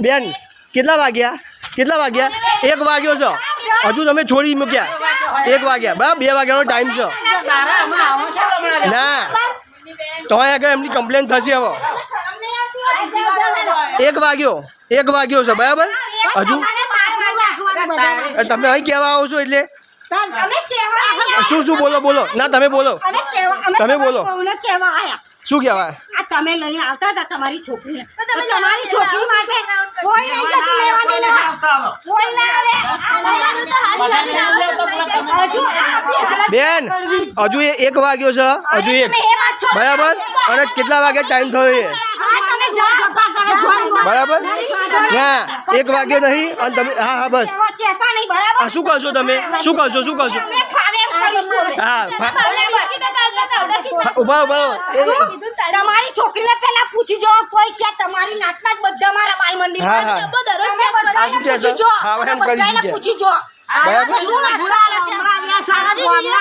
બેન કેટલા વાગ્યા? કેટલા વાગ્યા? એક વાગ્યો છો? હજુ તમે છોડી મૂક્યા. એક વાગ્યા. બરાબર બે વાગ્યાનો ટાઈમ છે. ના. તો આગળ એમની કમ્પ્લેન થશે હવે. એક વાગ્યો. એક વાગ્યો છે બરાબર? હજુ? તમે અહીં કહેવા આવો છો એટલે? શું શું બોલો બોલો. ના તમે બોલો. તમે બોલો. શું કહેવાય તમે લઈને આવતા હતા તમારી છોકરીને તમારી છોકરી માટે કોઈ નહીં જતું લેવાની ના. કોઈ ના આવે. હજુ આપણી હાલત બેન હજુ એ એક વાગ્યો છે હજુ એક. બરાબર? અને કેટલા વાગે ટાઈમ થયો એ? હા, બરાબર? ના એક વાગ્યો નહીં અને તમે હા હા બસ. બરાબર? શું કરશો તમે? શું કરશો? શું કરશો? અમે ફાવે એમ કરીશું. હા ફા- બરાબર. હા, ઊભા ઊભા તમારી છોકરીને પેલા પૂછી જો કોઈ કે તમારી નાતના જ બધા મારા બાલ મંદિર હા, હા. બધાને? પૂછી જો. બધાને પૂછી બરાબર. શું આવ્યા